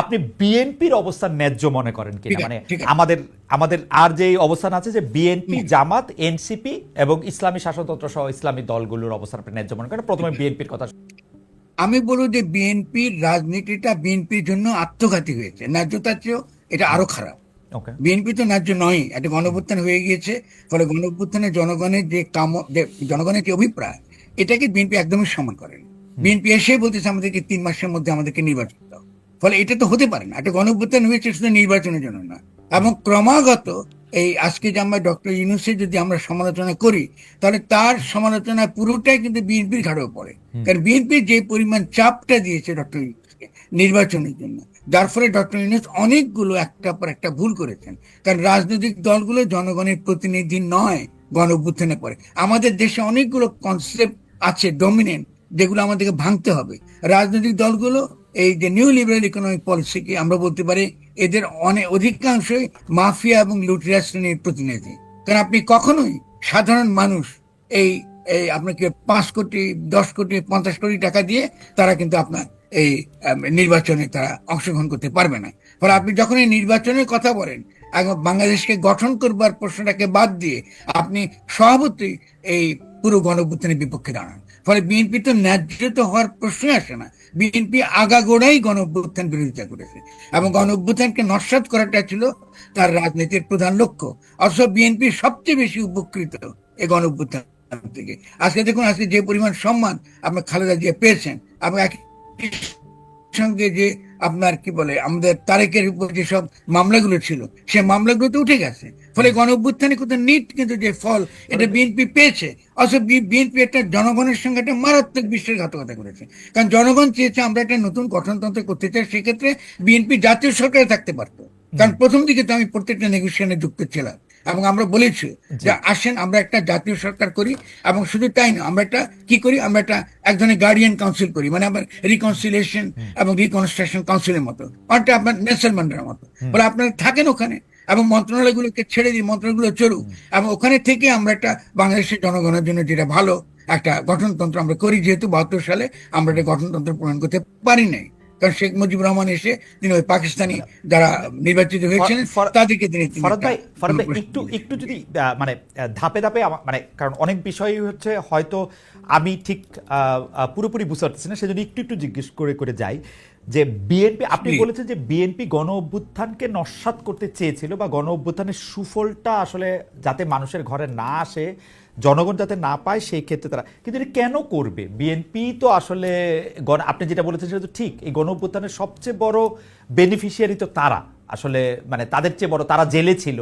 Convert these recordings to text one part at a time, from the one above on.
আপনি বিএনপির অবস্থান ন্যায্য মনে করেন আছে, মানে আমাদের আমাদের আর যে অবস্থান আছে যে বিএনপি জামাত এনসিপি এবং ইসলামী শাসনতন্ত্র সহ ইসলামী দলগুলোর অবস্থান আপনি ন্যায্য মনে করেন? প্রথমে বিএনপির কথা আমি বলব যে বিএনপির রাজনীতিটা বিএনপির জন্য আত্মঘাতী হয়েছে। ন্যায্যতার চেয়েও এটা আরও খারাপ। বিএনপি তো ন্যায্য নয় একটা গণঅভ্যুত্থান হয়ে গিয়েছে। ফলে গণঅভ্যুত্থানে জনগণের যে কাম জনগণের যে অভিপ্রায় এটাকে বিএনপি একদমই সমান করেন। বিএনপি এসে বলতেছে আমাদেরকে তিন মাসের মধ্যে আমাদেরকে নির্বাচন ফলে এটা তো হতে পারে না। একটা গণঅভ্যুত্থান হয়েছে শুধু নির্বাচনের জন্য না। এবং ক্রমাগত এই আজকে যে আমরা ডক্টর ইউনুসের যদি আমরা সমালোচনা করি তাহলে তার সমালোচনা পুরোটাই কিন্তু বিএনপির ঘাড়েও পড়ে কারণ বিএনপির যে পরিমাণ চাপটা দিয়েছে ডক্টর ইউনুসকে নির্বাচনের জন্য যার ফলে ডক্টর ইউনুস অনেকগুলো একটা পর একটা ভুল করেছেন। কারণ রাজনৈতিক দলগুলো জনগণের প্রতিনিধি নয় গণ অভ্যুত্থানে পড়ে আমাদের দেশে অনেকগুলো কনসেপ্ট আছে ডমিনেন্ট যেগুলো আমাদেরকে ভাঙতে হবে। রাজনৈতিক দলগুলো এই যে নিউ লিবারেল ইকোনমিক পলিসিকে আমরা বলতে পারি, এদের অনেক অধিকাংশই মাফিয়া এবং লুটিয়া শ্রেণির প্রতিনিধি। কারণ আপনি কখনোই সাধারণ মানুষ এই এই আপনাকে পাঁচ কোটি, দশ কোটি, পঞ্চাশ কোটি টাকা দিয়ে তারা কিন্তু আপনার এই নির্বাচনে তারা অংশগ্রহণ করতে পারবে না। ফলে আপনি যখন এই নির্বাচনের কথা বলেন বাংলাদেশকে গঠন করবার প্রশ্নটাকে বাদ দিয়ে আপনি সভাপতি এই পুরো গণঅভ্যুত্থানের বিপক্ষে দাঁড়ান। ফলে বিএনপি তো ন্যায্য তো হওয়ার প্রশ্নই আসে না। বিএনপি আগাগোড়াই গণ অভ্যুত্থান বিরোধিতা করেছে এবং গণ অভ্যুত্থানকে নস্বাত করাটা ছিল তার রাজনীতির প্রধান লক্ষ্য। অথচ বিএনপি সবচেয়ে বেশি উপকৃত এই গণ অভ্যুত্থান থেকে। আজকে দেখুন, আজকে যে পরিমাণ সম্মান আপনার খালেদা জিয়া পেয়েছেন আপনি সঙ্গে যে আপনার কি বলে আমাদের তারেকের উপর যেসব মামলাগুলো ছিল সে মামলাগুলো তো উঠে গেছে। ফলে গণ অভ্যুত্থানে কিন্তু নিট কিন্তু যে ফল এটা বিএনপি পেয়েছে। অথচ বিএনপি একটা জনগণের সঙ্গে একটা মারাত্মক বিশ্বাসঘাতকতা করেছে। কারণ জনগণ চেয়েছে আমরা একটা নতুন গঠনতন্ত্র করতে চাই সেক্ষেত্রে বিএনপি জাতীয় সরকারে থাকতে পারতো। কারণ প্রথম দিকে তো আমি প্রত্যেকটা নেগোসিয়েশনে যুক্ত ছিলাম। এবং আমরা বলেছি যে আসেন আমরা একটা জাতীয় সরকার করি এবং শুধু তাই না আমরা একটা কি করি? আমরা একটা এক ধরনের গার্ডিয়ান কাউন্সিল করি মানে আমরা রিকনসিলিয়েশন এবং রিকনস্ট্রাকশন কাউন্সিলের মতো অনেকটা আপনার নেলসন ম্যান্ডেলার মতো। বলে আপনারা থাকেন ওখানে এবং মন্ত্রণালয়গুলোকে ছেড়ে দিই মন্ত্রণালয়গুলো চলুক। এবং ওখানে থেকে আমরা একটা বাংলাদেশের জনগণের জন্য যেটা ভালো একটা গঠনতন্ত্র আমরা করি যেহেতু বাহাত্তর সালে আমরা একটা গঠনতন্ত্র প্রণয়ন করতে পারি নাই। কারণ শেখ মুজিবুর রহমান এসে তিনি ওই পাকিস্তানি যারা নির্বাচিত হয়েছিলেন তাদেরকে তিনি তিনি ফরাদ ভাই ফরাদ ভাই একটু একটু যদি মানে ধাপে ধাপে মানে কারণ অনেক বিষয় হচ্ছে হয়তো আমি ঠিক পুরোপুরি বুঝতে পারতেছি না সেজন্য একটু একটু জিজ্ঞেস করে করে যাই যে বিএনপি আপনি বলেছেন যে বিএনপি গণ অভ্যুত্থানকে নস্বাত করতে চেয়েছিল বা গণ অভ্যুত্থানের সুফলটা আসলে যাতে মানুষের ঘরে না আসে জনগণ যাতে না পায়, সেই ক্ষেত্রে তারা কিন্তু এটা কেন করবে? বিএনপি তো আসলে গণ আপনি যেটা বলেছেন সেটা তো ঠিক। এই গণ সবচেয়ে বড় বেনিফিশিয়ারি তো তারা। আসলে মানে তাদের চেয়ে বড় তারা জেলে ছিল।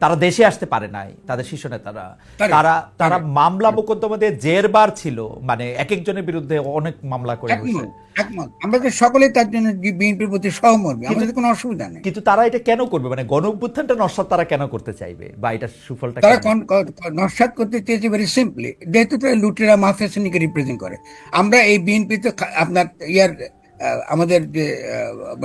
তারা দেশে আসতে পারে নাই তাদের শীর্ষ নেতারা। তারা- তারা মামলা মোকদ্দমাতে জেরবার ছিল মানে এক একজনের বিরুদ্ধে অনেক মামলা করে আমরা তো সকলে তার জন্য বিএনপির প্রতি সহমর্মী আমাদের কোনো অসুবিধা নেই। কিন্তু তারা এটা কেন করবে? মানে গণ অভ্যুত্থানটা নস্বাত তারা কেন করতে চাইবে? বা এটা সুফলটা তারা? নস্বাত করতে চেয়েছে ভেরি সিম্পলি যেহেতু তারা লুটেরা মাফিয়া শ্রেণীকে রিপ্রেজেন্ট করে। আমরা এই বিএনপি তো আপনার ইয়ার আমাদের যে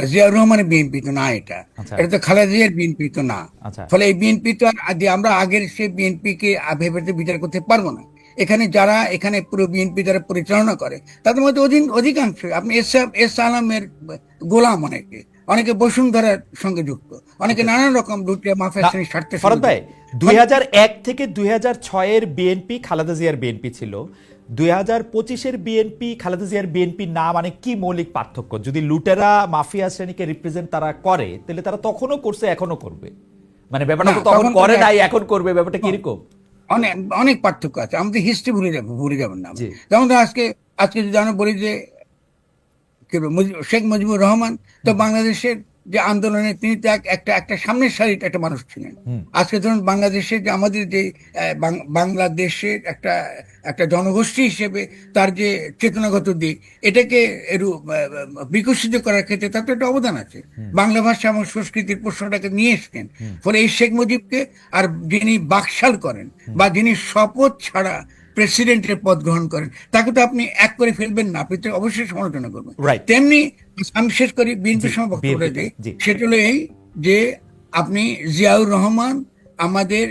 জিয়াউর রহমানের বিএনপি তো না এটা আচ্ছা। এটা তো খালেদা জিয়ার বিএনপি তো না আচ্ছা। ফলে এই বিএনপি তো আর আদি- আমরা আগের সেই বিএনপি কে ভেবে বিচার করতে পারব না এখানে যারা এখানে পুরো বিএনপি দ্বারা পরিচালনা করে তাদের মধ্যে অধিক অধিকাংশ আপনি এস এস আলমের গোলাম অনেকে অনেকে বসুন্ধরার সঙ্গে যুক্ত অনেকে নানান রকম লুটিয়া মাফিয়া শ্রেণির স্বার্থের ফরাদ ভাই। দুই থেকে দুই এর বিএনপি খালেদা জিয়ার বিএনপি ছিল। দুই হাজার পঁচিশের বিএনপি খালেদা জিয়ার বিএনপি না মানে কি মৌলিক পার্থক্য? যদি লুটেরা মাফিয়া শ্রেণীকে রিপ্রেজেন্ট তারা করে তাহলে তারা তখনও করছে এখনও করবে। মানে ব্যাপারটা তো তখন করে নাই এখন করবে ব্যাপারটা কীরকম? অনেক অনেক পার্থক্য আছে আমাদের হিস্ট্রি ভুলে যাব ভুলে যাবেন না যেমন আজকে আজকে যদি আমরা বলি যে শেখ মুজিবুর রহমান তো বাংলাদেশের যে আন্দোলনে তিনি তো একটা একটা সামনের সারির একটা মানুষ ছিলেন। আজকে ধরুন বাংলাদেশের যে আমাদের যে বাংলাদেশের একটা একটা জনগোষ্ঠী হিসেবে তার যে চেতনাগত দিক এটাকে এরু বিকশিত করার ক্ষেত্রে তার তো একটা অবদান আছে। বাংলা ভাষা এবং সংস্কৃতির প্রশ্নটাকে নিয়ে এসছেন। ফলে এই শেখ মুজিবকে আর যিনি বাকশাল করেন বা যিনি শপথ ছাড়া প্রেসিডেন্টের পদ গ্রহণ করেন। তাকে তো আপনি এক করে ফেলবেন না আপনি তো অবশ্যই সমালোচনা করবেন। তেমনি আমি শেষ করি বিএনপির সময় বক্তব্যটা দিই। সেটা হলো এই যে আপনি জিয়াউর রহমান আমাদের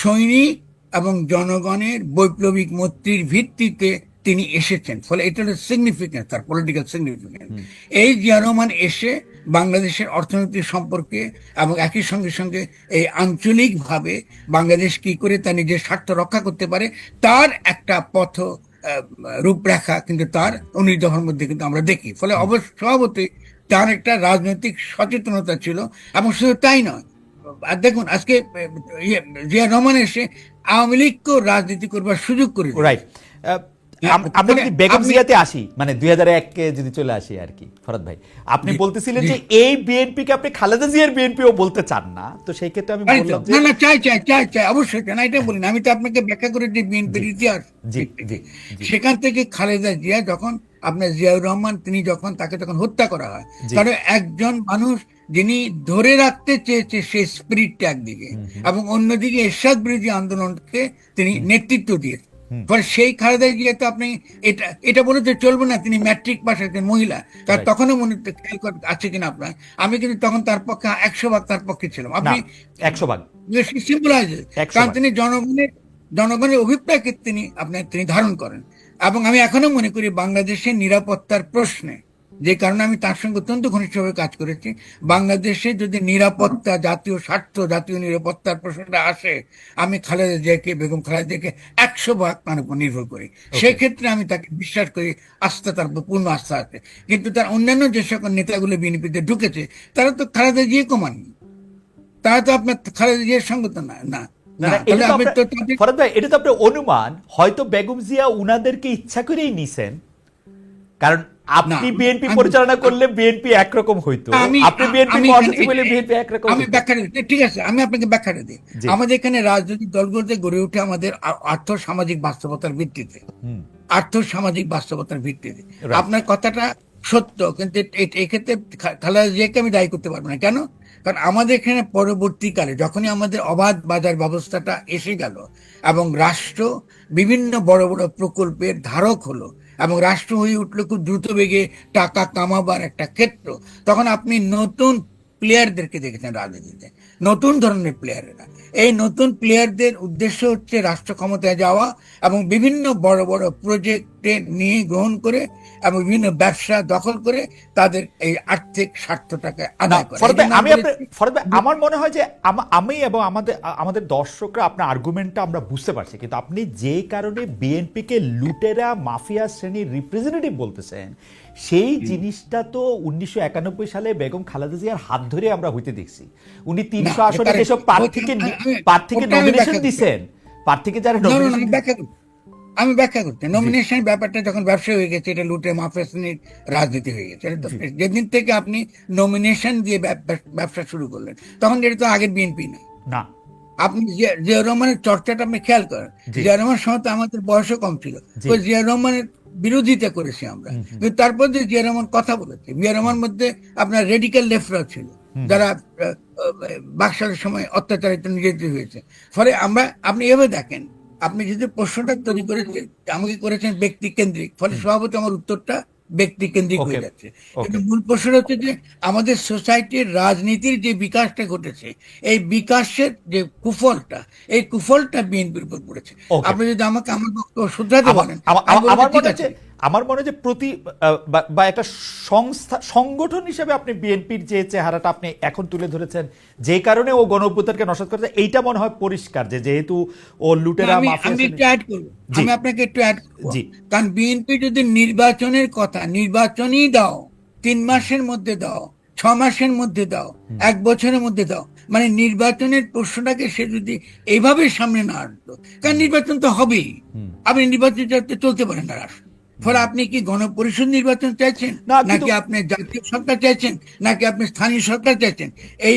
সৈনিক এবং জনগণের বৈপ্লবিক মৈত্রীর ভিত্তিতে তিনি এসেছেন। ফলে এটা হলো সিগনিফিকেন্স তার পলিটিক্যাল সিগনিফিকেন্স এই জিয়া রহমান এসে বাংলাদেশের অর্থনৈতিক সম্পর্কে এবং একই সঙ্গে সঙ্গে এই আঞ্চলিকভাবে বাংলাদেশ কি করে তার নিজের স্বার্থ রক্ষা করতে পারে তার একটা পথ রূপরেখা কিন্তু তার অনুযায়ীর মধ্যে কিন্তু আমরা দেখি। ফলে অবশ্য স্বভাবতই তার একটা রাজনৈতিক সচেতনতা ছিল এবং শুধু তাই নয়। আর দেখুন আজকে ইয়ে, জিয়া রহমান এসে আওয়ামী লীগকেও রাজনীতি করবার সুযোগ করে। রাইট আমরা যদি বেগম জিয়াতে আসি মানে দুই হাজার যদি চলে আসি আর কি ফরাদ ভাই আপনি বলতেছিলেন যে এই বিএনপি কে আপনি খালেদা জিয়ার বিএনপিও বলতে চান না তো সেই ক্ষেত্রে আমি বললাম না না চাই চাই চাই চাই অবশ্যই চাই না এটা বলি না আমি তো আপনাকে ব্যাখ্যা করে দিই বিএনপির ইতিহাস। সেখান থেকে খালেদা জিয়া যখন আপনার জিয়াউর রহমান তিনি যখন তাকে তখন হত্যা করা হয় কারণ একজন মানুষ যিনি ধরে রাখতে চেয়েছে সেই স্পিরিটটা একদিকে এবং অন্যদিকে এরশাদ বিরোধী আন্দোলনকে তিনি নেতৃত্ব দিয়েছে। ফলে সেই খালেদা জিয়া তো আপনি এটা এটা বলে তো চলবে না তিনি ম্যাট্রিক পাশ একজন মহিলা। তার তখনও মনে খেয়াল আছে কিনা আপনার? আমি কিন্তু তখন তার পক্ষে একশো ভাগ তার পক্ষে ছিলাম। আপনি একশো ভাগ। কারণ তিনি জনগণের জনগণের অভিপ্রায়কে তিনি আপনার তিনি ধারণ করেন। এবং আমি এখনও মনে করি বাংলাদেশের নিরাপত্তার প্রশ্নে যে কারণে আমি তার সঙ্গে অত্যন্ত ঘনিষ্ঠভাবে কাজ করেছি। বাংলাদেশে যদি নিরাপত্তা জাতীয় স্বার্থ জাতীয় নিরাপত্তার প্রশ্নটা আসে আমি খালেদা জিয়াকে বেগম খালেদা জিয়াকে একশো ভাগ তার উপর নির্ভর করি। সেক্ষেত্রে আমি তাকে বিশ্বাস করি আস্থা তার উপর পূর্ণ আস্থা আছে। কিন্তু তার অন্যান্য যে সকল নেতাগুলো বিএনপিতে ঢুকেছে তারা তো খালেদা জিয়া কমাননি তারা তো আপনার খালেদা জিয়ার সঙ্গে তো না না। এটা তো আপনার অনুমান হয়তো বেগম জিয়া উনাদেরকে ইচ্ছা করেই নিছেন। কারণ আপনি বিএনপি পরিচালনা করলে বিএনপি একরকম হইতো। আপনি বিএনপি মহাসচিব হলে বিএনপি একরকম আমি। ব্যাখ্যা দিই। ঠিক আছে আমি আপনাকে ব্যাখ্যাটা দিই। আমাদের এখানে রাজনৈতিক দলগুলোতে গড়ে ওঠে আমাদের আর্থ সামাজিক বাস্তবতার ভিত্তিতে। আর্থ সামাজিক বাস্তবতার ভিত্তিতে। আপনার কথাটা সত্য কিন্তু এক্ষেত্রে খালেদা জিয়াকে আমি দায়ী করতে পারব না। কেন? কারণ আমাদের এখানে পরবর্তীকালে যখনই আমাদের অবাধ বাজার ব্যবস্থাটা এসে গেল এবং রাষ্ট্র বিভিন্ন বড় বড় প্রকল্পের ধারক হলো এবং রাষ্ট্র হয়ে উঠল খুব দ্রুত বেগে টাকা কামাবার একটা ক্ষেত্র। তখন আপনি নতুন প্লেয়ারদেরকে দেখেছেন রাজনীতিতে। নতুন ধরনের প্লেয়ারেরা এই নতুন প্লেয়ারদের উদ্দেশ্য হচ্ছে রাষ্ট্র ক্ষমতায় যাওয়া এবং বিভিন্ন বড় বড় প্রজেক্টে নিয়ে গ্রহণ করে এবং বিভিন্ন ব্যবসা দখল করে তাদের এই আর্থিক স্বার্থটাকে আদায় করে। আমি আমার মনে হয় যে আমি এবং আমাদের আমাদের দর্শকরা আপনার আর্গুমেন্টটা আমরা বুঝতে পারছি কিন্তু আপনি যে কারণে বিএনপিকে লুটেরা মাফিয়া শ্রেণির রিপ্রেজেন্টেটিভ বলতেছেন সেই জিনিসটা তো উনিশশো একানব্বই সালে বেগম খালেদা জিয়ার হাত ধরে আমরা হইতে দেখছি। উনি তিনশো আসনে যেসব প্রার্থীকে প্রার্থীকে নমিনেশন দিছেন। প্রার্থীকে যারা না, না, না, nomination আমি ব্যাখ্যা নমিনেশন ব্যাপারটা যখন ব্যবসা হয়ে গেছে এটা লুটে শ্রেণির রাজনীতি হয়ে গেছে যেদিন থেকে আপনি নমিনেশন দিয়ে ব্যব- ব্যব- ব্যবসা শুরু করলেন তখন এটা তো আগের বিএনপি না। না। আপনি জিয়া রহমানের চর্চাটা আপনি খেয়াল করেন। জিয়া রহমান সময় তো আমাদের বয়সও কম ছিল। তো জিয়া রহমানের বিরোধিতা করেছি আমরা। কিন্তু তারপর যে জিয়া রহমান কথা বলেছে জিয়া রহমান মধ্যে আপনার রেডিক্যাল লেফটরা ছিল। যারা বাকশালের সময় অত্যাচারিত নির্যাতিত হয়েছে। ফলে আমরা আপনি এভাবে দেখেন আপনি যদি প্রশ্নটা তৈরি করেছেন আমাকে করেছেন ব্যক্তি কেন্দ্রিক ফলে স্বভাবত আমার উত্তরটা ব্যক্তি কেন্দ্রিক হয়ে যাচ্ছে। কিন্তু মূল প্রশ্ন হচ্ছে যে আমাদের সোসাইটির রাজনীতির যে বিকাশটা ঘটেছে এই বিকাশের যে কুফলটা এই কুফলটা বিএনপির উপর পড়েছে। আপনি যদি আমাকে আমার বক্তব্য শুধরাতে বলেন আমার আমার মনে হয় যে প্রতি বা- একটা সংস্থা সংগঠন হিসেবে আপনি বিএনপির যে চেহারাটা আপনি এখন তুলে ধরেছেন যে কারণে ও গণ অভ্যুত্থানকে করেছে এইটা মনে হয় পরিষ্কার যে যেহেতু ও লুটেরা আমি একটু অ্যাড করব। আমি আপনাকে একটু অ্যাড জি। কারণ বিএনপি যদি নির্বাচনের কথা নির্বাচনই দাও তিন মাসের মধ্যে দাও ছ মাসের মধ্যে দাও এক বছরের মধ্যে দাও মানে নির্বাচনের প্রশ্নটাকে সে যদি এইভাবে সামনে না আনতো কারণ নির্বাচন তো হবেই। আপনি নির্বাচন চলতে পারেন না রাষ্ট্র। ফলে আপনি কি গণপরিষদ নির্বাচন চাইছেন? নাকি আপনি জাতীয় সরকার চাইছেন? নাকি আপনি স্থানীয় সরকার চাইছেন? এই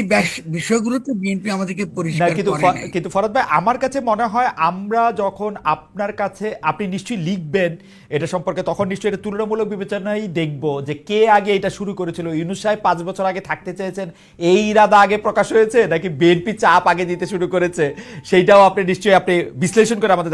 বিএনপি আমাদেরকে পরিষ্কার কিন্তু। কিন্তু ফরাদ ভাই আমার কাছে মনে হয় আমরা যখন আপনার কাছে আপনি নিশ্চয়ই লিখবেন এটা সম্পর্কে তখন নিশ্চয়ই এটা তুলনামূলক বিবেচনায় দেখব যে কে আগে এটা শুরু করেছিল। ইউনুস সাহেব পাঁচ বছর আগে থাকতে চেয়েছেন এই ইরাদা আগে প্রকাশ হয়েছে নাকি বিএনপি চাপ আগে দিতে শুরু করেছে? সেইটাও আপনি নিশ্চয়ই আপনি বিশ্লেষণ করে আমাদের।